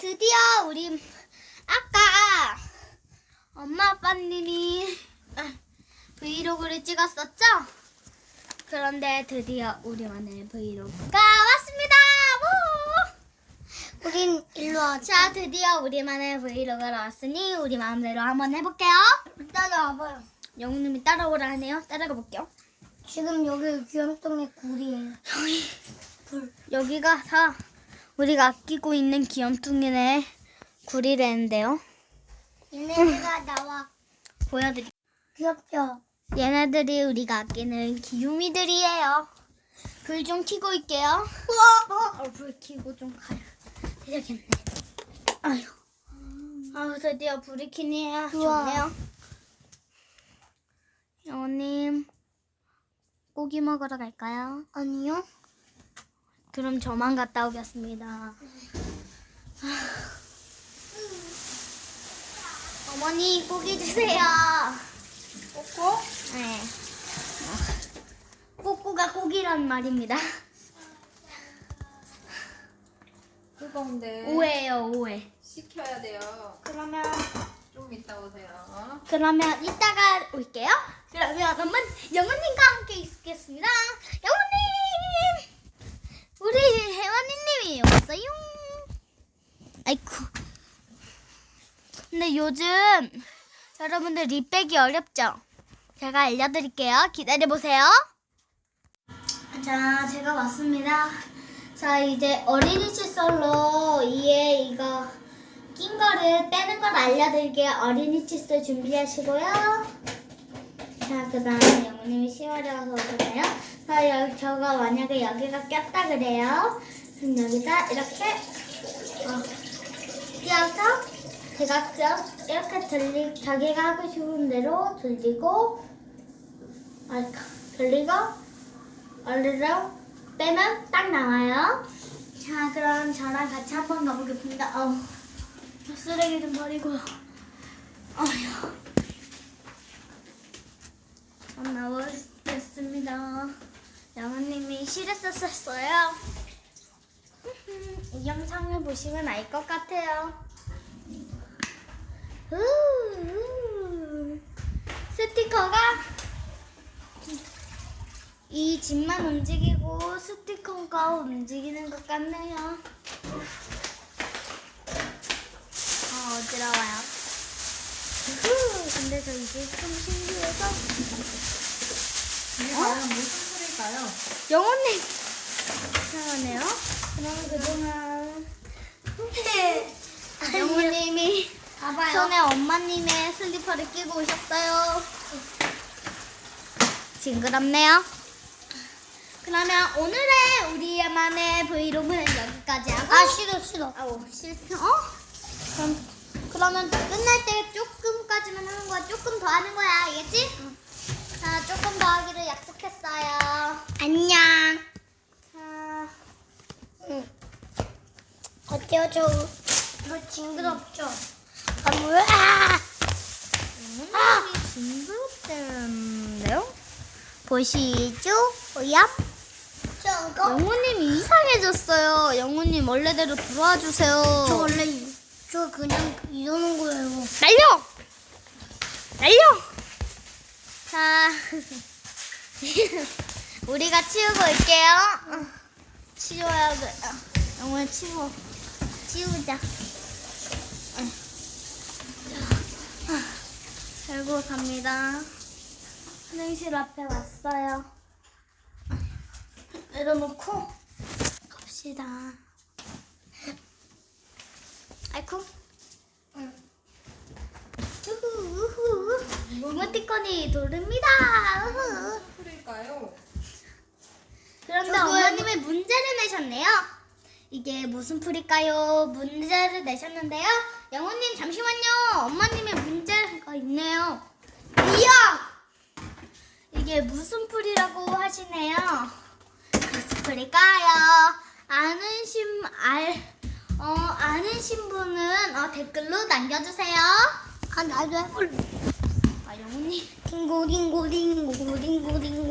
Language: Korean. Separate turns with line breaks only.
드디어 우리 아까 엄마 아빠님이 브이로그를 찍었었죠? 그런데 드디어 우리만의 브이로그가 왔습니다. 우!
우린 일로 와자.
자, 드디어 우리만의 브이로그가 왔으니 우리 마음대로 한번 해볼게요.
일단 와봐요.
영웅님이 따라오라 하네요. 따라가 볼게요.
지금 여기 귀염둥이 굴이에요.
여기가 다 우리가 아끼고 있는 귀염둥이네 구리래는데요.
얘네가 나와.
보여드릴게요.
귀엽죠?
얘네들이 우리가 아끼는 귀요미들이에요. 불 좀 켜고 있게요.
우와!
어, 불 켜고 좀 가야 되겠네. 아유. 아우, 드디어 불이
우와.
좋네요. 영호님, 고기 먹으러 갈까요?
아니요.
그럼 저만 갔다 오겠습니다. 어머니, 고기 주세요.
꼬꼬?
네. 꼬꼬가 고기란 말입니다.
뜨거운데
오해예요, 오해.
식혀야 돼요.
그러면
좀 이따 오세요.
그러면 이따가 올게요. 그러면 엄마 영훈님과 함께 있겠습니다. 영훈님, 우리 혜원이님이 왔어요. 아이쿠. 근데 요즘 여러분들 립 빼기 어렵죠? 제가 알려드릴게요. 기다려보세요. 자, 제가 왔습니다. 자, 이제 어린이 칫솔로 이에 이거 낀 거를 빼는 걸 알려드릴게요. 어린이 칫솔 준비하시고요. 자, 그 다음에 영우님이 시월에 와서 오잖아요. 자, 여, 저가 만약에 여기가 꼈다 그래요. 그럼 여기다 이렇게 어, 제가 껴, 이렇게 돌리, 자기가 하고 싶은 대로 돌리고 아, 돌리고 얼르르 빼면 딱 나와요. 자, 그럼 저랑 같이 한번 가보겠습니다. 어우. 쓰레기 좀 버리고. 어휴. 전 나오겠습니다. 양아님이 실에서 썼어요. 이 영상을 보시면 알 것 같아요. 우, 스티커가 이 집만 움직이고 스티커가 움직이는 것 같네요. 아, 어지러워요. 근데 저 이게 좀 신기해서.
이게 과연 무슨 소리일까요?
영혼님! 이상하네요. 그럼 그동안. 영혼님이
봐봐요.
손에 엄마님의 슬리퍼를 끼고 오셨어요. 징그럽네요. 그러면 오늘의 우리만의 브이로그는 여기까지 하고.
아, 싫어, 싫어.
아우 실수. 어? 그럼 그러면 끝날 때 조금까지만 하는 거야. 조금 더 하는 거야. 알겠지? 자, 조금 더 하기로 약속했어요.
안녕.
자,
응. 어때요, 저? 저 징그럽죠? 아, 뭐야?
아! 징그럽대는데요? 보시죠? 오야?
저거?
영호님이 이상해졌어요. 영호님 원래대로 들어와 주세요.
저 원래, 이- 저 그냥 이러는 거예요.
날려! 날려! 자, 우리가 치우고 올게요. 어, 치워야 돼. 어, 영호야 치워. 치우자. 어. 자, 아, 갑니다. 화장실 앞에 왔어요. 내려놓고 갑시다. 아이쿠.
응.
우후, 우후. 이모티콘이 도릅니다. 우후.
소리일까요?
그런데. 어머님이 문제를 내셨네요. 이게 무슨 풀일까요? 문제를 내셨는데요. 영호님 잠시만요. 엄마님의 문제가 있네요. 이야! 이게 무슨 풀이라고 하시네요. 무슨 풀일까요? 아는 신, 알, 어, 아는 신분은 어, 댓글로 남겨주세요.
아, 나도 해볼래.
아, 영호님.
딩고, 딩고, 딩고, 딩고, 딩고.